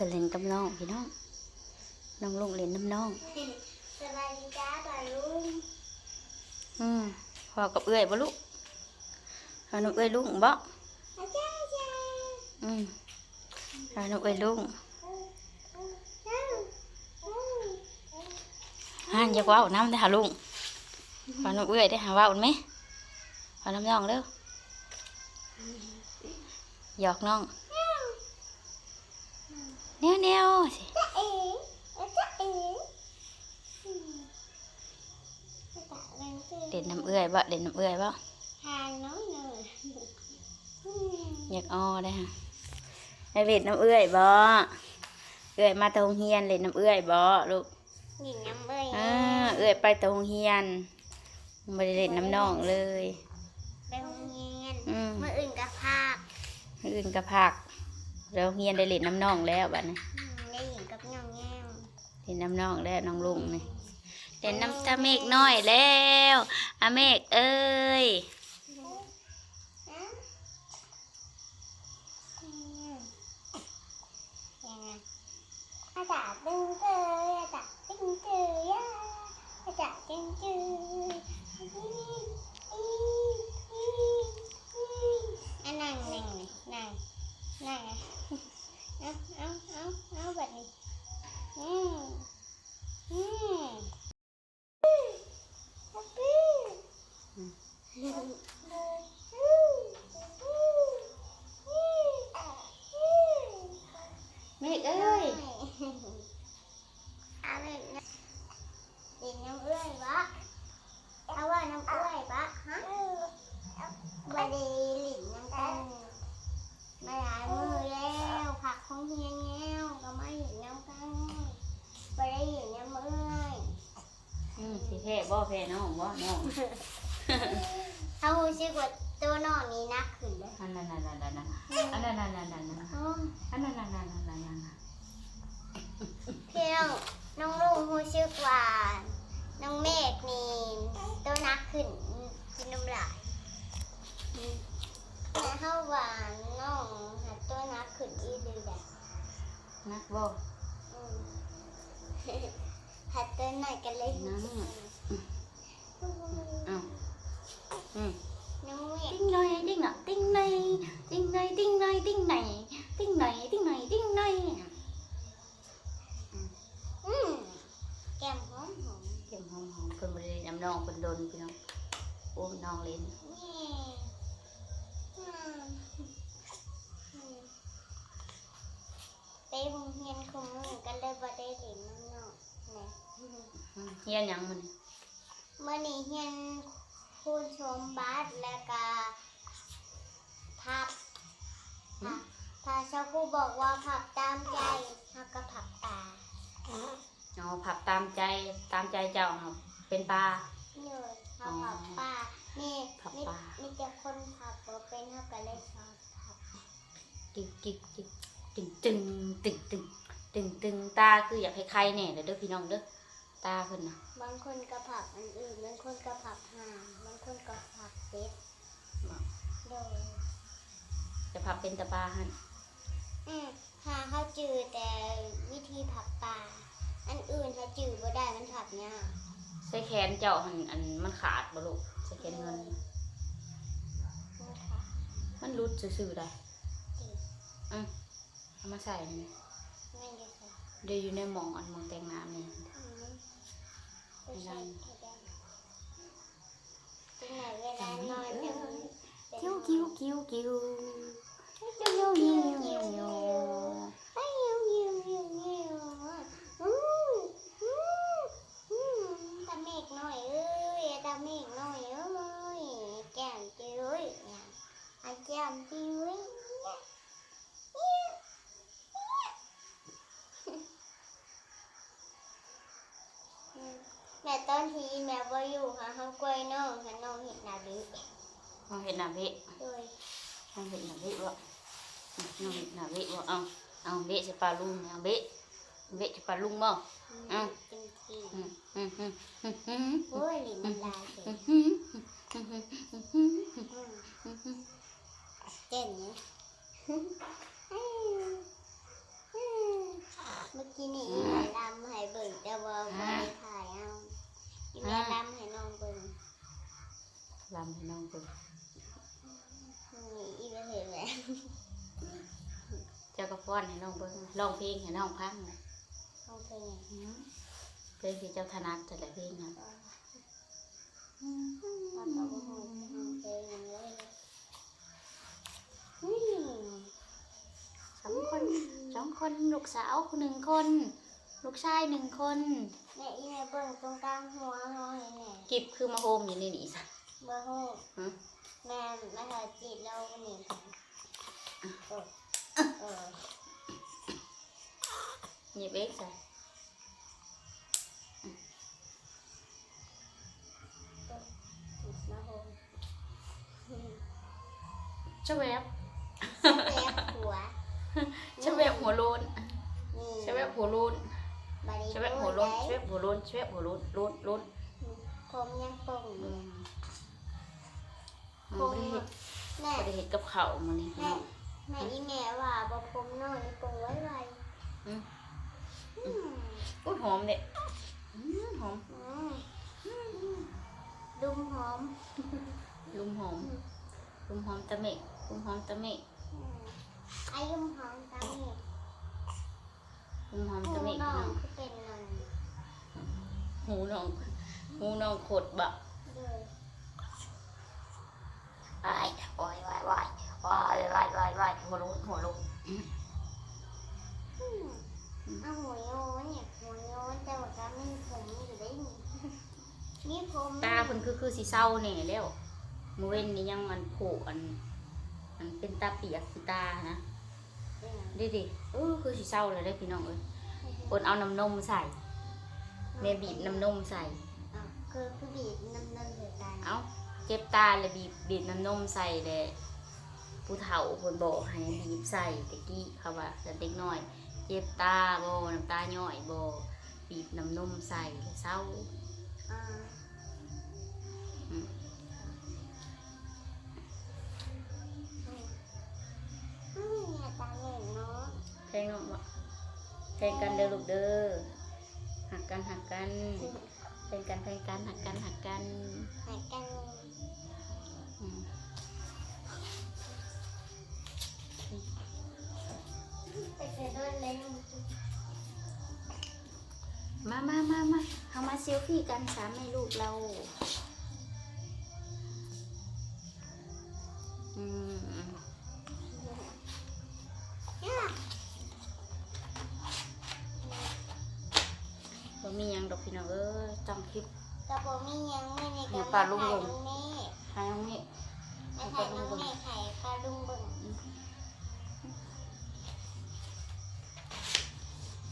พิ่นเล่นกับน้องพี่น้องน้องลุงเล่นน้ำน้องสบายดีจ้าป่าลุงอืมพอกับเอื้อยบ่ลูกพาน้องเอื้อยลุงบ่อาจารย์จ้าอืมพาน้องเอื้อยลุงห่านอย่าเว้าน้ำได้อหาลุงพาน้องเอื้อยได้อหาเว้าไหมพาน้ำน้องเด้อหยอกน้อง แนวแนวๆสิจ้าเอ๋จ้าเอ๋เด่นน้ำเอื้อยบ่เด่นน้ำเอื้อยบ่ทางน้อยหน่อยอยากอ้อได้ฮะให้เล่นน้ำเอื้อยบ่เอื้อยมาตโรงเรียนเล่นน้ำเอื้อยบ่ลูกหญิงน้ำเอ้ยอ่าเอื้อยไปตโรงเรียนบ่ได้เล่นน้ำน้องเลยไปโรงเรียนมเมื่ออื่นกับภาคมื้ออื่นก็พัก แล้วโรงเรียนได้เล่นน้ำน้องแล้วบัดนี้อืมได้หญิงกับย่องแง่วเล่นน้ำน้องแล้วน้องลุงนี่เล่นน้ำตาเมฆน้อยแล้วอาเมฆเอ้ยอาจารย์ตึงเจออาจารย์ตึงเจอยาอาจารย์ตึงเจออันนั่งนั่งนั่งนั่ง เอาเอาเอาเอาแบบนี้อืมอืมฮัปปี้เมฆเอ้ยเอาเลยนะดินน้ำเอ้ยบะเอาว่าน้ำเอ้ยบะฮะบไดีหลินน้ำกันมาหลายมือแล้วผักของเฮียแง้วก็มาหลินน้ำกันบไดีหลินน้ำเอื้อย อืมสิแพ้บ่แพ้น้องบ่น้องเอาหูชิกว่าตัวน้องนี้นักขึ้นเลยอันนั้นนั่นนั่นนั่นอันนั้นนั่นนั่นนั่นนั่นอ๋ออันนั้นนั่นนั่นนั่นนั่นพี่น้องน้องลุงหูชิกว่าน้องเมฆนี่ตัวนักขึ้นกินน้ำลายแต่เฮาว่าน้องหาตัวนักขึ้นอีดีแหละนักบ่อืมหัดตัวหน่อยกันเลยน้ำอ้าวอืม น้องเมฆ ติ้งหน่อยติ้งอะติ้งหน่อยติ้งหน่อยติ้งหน่อยติ้งหน่อยติ้งหน่อยติ้งหน่อยติ้งหน่อย อืมแก้มหอมหอม เก็บหอมหอมเพิ่นบ่ได้น้ำน้องเพิ่นโดนพี่น้องโอ้ น้องเล่นแม่อืมอืมไปโรงเรียนคุมมือกันเลยบ่ได้เล่นน้ำเนาะนะอืมเฮียนหยังมันเมื่อนี้เรียนคูณชมบาสแล้วก็พับค่ะถ้าชาวกูบอกว่าผับตามใจเขาก็ผับตาอ๋อผับตามใจตามใจเจ้าครับเป็นปลาเนี่ยเขาผับป้า นี่ผับนี่ป่านี่จะคนผับบ่เป็นเขาก็เลยชอบผับกิ๊กกิ๊กกิ๊กตึงตึงตึงตึงตึงตึงตาคืออยากให้ใครแน่เด้อเด้อพี่น้องเด้อตาเพิ่นน่ะบางคนก็ผับอันอื่น บางคนก็ผับห่านบางคนก็ผับเป็ดโดยจะพับเป็นตาปลาหั่นอืมถ้าเขาจือแต่วิธีผับปลาอันอื่นถ้าจือบ่ได้มันผับยากใส่แขนเจ้าหั่นอันมันขาดบ่ลูกใส่แขนเงิน นะคะ มันรุด ซื่อๆได้จืออืมเอามาใส่นี่ไม่ได้ใส่เดี๋ยวอยู่ในหมองอันหมองแต่งน้ำนี่อืมไปใส่ให้ได้จังไหนเวลานอนจะเป็นกิ้วกิ้วกิ้วกิ้วกิ้วกิ้วกิ้วกิ้วกิ้ว ไปยิวยิวยิวยิวอืมอืมอืมตาเมฆหน่อยเอ้ยตาเมฆหน่อยเอ้ยแก้มจิ้ยเนี่ยอาแก้มจิ้ย แม่ตอนที่แม่บ่อยู่หาเฮากล้วยน้องค่ะน้องเห็นหน้าดิน้องเห็นหน้าเวะโดยน้องเห็นหน้าเวะบ่น้องเห็นหน้าเวะบ่เอาเอาเวะสิปลาลุงเอาเวะเวะสิปลาลุงบ่อืมจริงจริงอืมอืมอืมอืมอืมโอ้ยลิ้นมันลายเสียอืมอืมอืมอืมอืมอืมเก่งเนี่ยเมื่อกี้นี่อีแม่ดำให้เบิ่งแต่ว่าไม่ได้ถ่ายเอาอีแม่ดำให้น้องเบิ่งลำให้น้องเบิ่งนี่อีแม่เห็นไหมเจ้าก็ฟ้อนให้น้องเบิ่งร้องเพลงให้น้องฟังนะน้องเพลงเพลงที่เจ้าถนัดแต่ละเพลงนะพ่อก็บอกให้น้องเพลงเลยอืมสองคนสองคนลูกสาวหนึ่งคน ลูกชายหนึ่งคนแม่อีแม่เบิ่งตรงกลางหัวน้องเห็นแม่กิบคือมาโฮมอยู่นี่นี่สัเบิ่งหูฮะแม่แม่ถอยจีดเราหนีเออเออหยิบเอ็กใส่มาโฮมเจ้าแวบแซ่บหัวเจ้าแวบหัวโลนนี่เจ้าแวบหัวโลนบาริ เจ้าแวบหัวโลนเจ้าแวบหัวโลนเจ้าแวบหัวโลนโลนโลนผมยังป่งออืยู่มมันไม่ได้เห็ดแม่ไม่ได้เห็ดกับเขาวมานี่แม่แม่อีแม่ว่าบ่ผมนอนนี่ป่งไว้ไว้อืมอืมอุ้ยหอมเด็ดหอมอืมดุมหอมลุมหอมลุมหอมตะเมกลุมหอมตะเมกอืมไอ้ดุมหอมตามนี่ลุมหอมหูตะเมกน้อพี่น้งองคือเป็นนั่น หูน้องหูน้องขดบะไอ้โอ้ยว้ายว้ายว้ายว้ายว้ายว้ายหัวโลนหัวโลนอืมเอาหัวโยนเนี่ยหัวโยนแต่ว่าก็มีผมอยู่ได้นี่มีผมตาเพิ่นคือคือสีเศร้าแน่แล้วมือเว้นนี่ยังมันโผล่อันอันเป็นตาเปียกสีตานะดิดิเออคือสีเศร้าเลยได้อพี่น้องเอ้ยอดเอาน้ำนมใส่ แม่บีบน้ำนมใส่ อ้าวคือคือบีบน้ำน้ำเดือดตายเอาเจ็บตาเลยบีบบีบน้ำนมใส่เลยผู้เฒ่าคนบอกให้บีบใส่ตะกี้เขาว่าแต่เด็กน้อย เจ็บตาบ่น้ำตาย่อยบ่บีบน้ำนมใส่แล้วเศร้าอ่าอืมอืมอืมเนี่ยตาเหล่นเนาะเพลงน้องบ่เพลงกันเด้อลูกเด้อ หักกันหักกันเพลงกันเพลงกันหักกันหักกันหายกันมไปเจอด้วยเลยมามามามาเอามาเซลฟี่กันสามแม่ลูกเราอืม กระโปรงมียังไม่ในเดี๋กายวรปลาลุงถ่ายลงน้องเน่ทางนี้ไม่ถ่ายน้องเน่ถ่ายปลาลุงเบิ่ง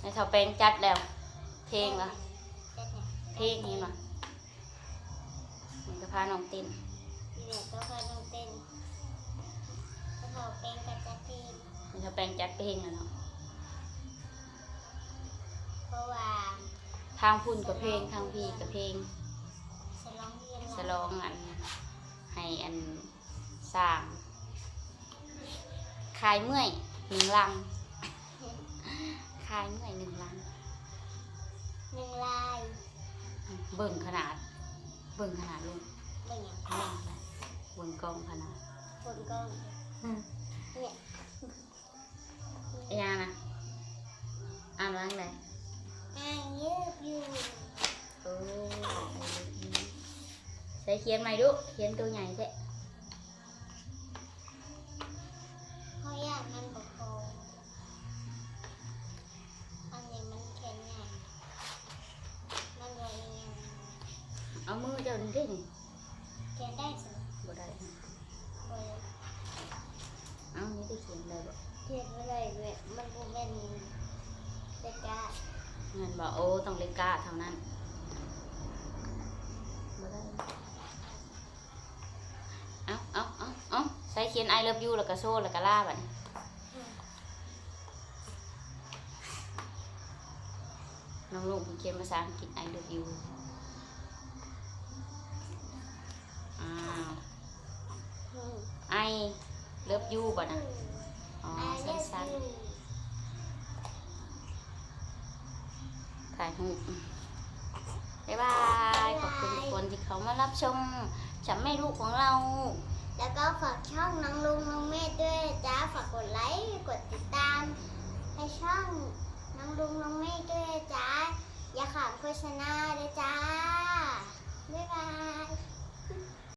ในเท่าแปลงจัดแล้ว เพลงละเด็ดเนี่ยเพลงนี้มามันก็พาน้องเต้นทีเด็ดก็พาน้องเต้นก็เขาเป็นกระจัดเพลงในเท่าแปลงจัดเพลงแล้วเนาะเพราะว่าทางพุ่นกับเพลงทางพี่กับเพลง ลองอันให้อันสร้างคลายเมื่อยหนึ่งลังคลายเมื่อยหนึ่งลังหนึ่งลายเบิ่งขนาด เบิ่งขนาดลูกเป็นอย่างเบิ่งขนาดเบิ่งกล้องขนาดคนก็เนี่ยไอ้ยานะอ่านว่าไงอ่างยืดอยู่โอ้ใส่เขียนใหม่ดูเขียนตัวใหญ่แท้เขาอยากมันบอกโคอันนี้มันแข็งใหญ่ มันรวยยังเอามือเจ้านี่ดิเขียนได้สิบ่ได้รวยเอานี่ได้เขียนได้บ่เขียนไม่ได้เลยมันกูเป็นเด็กจ้าเงินบอกโอ้ต้องเลขก้าเท่านั้นบ่ได้เอาเอาเอา เอาใส่เขียน I love you แล้วก็โซ่แล้วก็ล่าบัดนี้น้องลุงเพิ่นเขียนภาษาอังกฤษ I love you อ้าวอืม I love you บ่นะอ๋อ I love สั้น you ๆายรูปบ๊ายบาย ขอบคุณทุกคนที่เขามารับชมฉันไม่ลูกของเรา แล้วก็ฝากช่องน้องลุงน้องเมธด้วยจ้าฝากกดไลค์กดติดตามให้ช่องน้องลุงน้องเมธด้วยจ้าอย่าขาดโฆษณาเลยจ้าบ๊ายบาย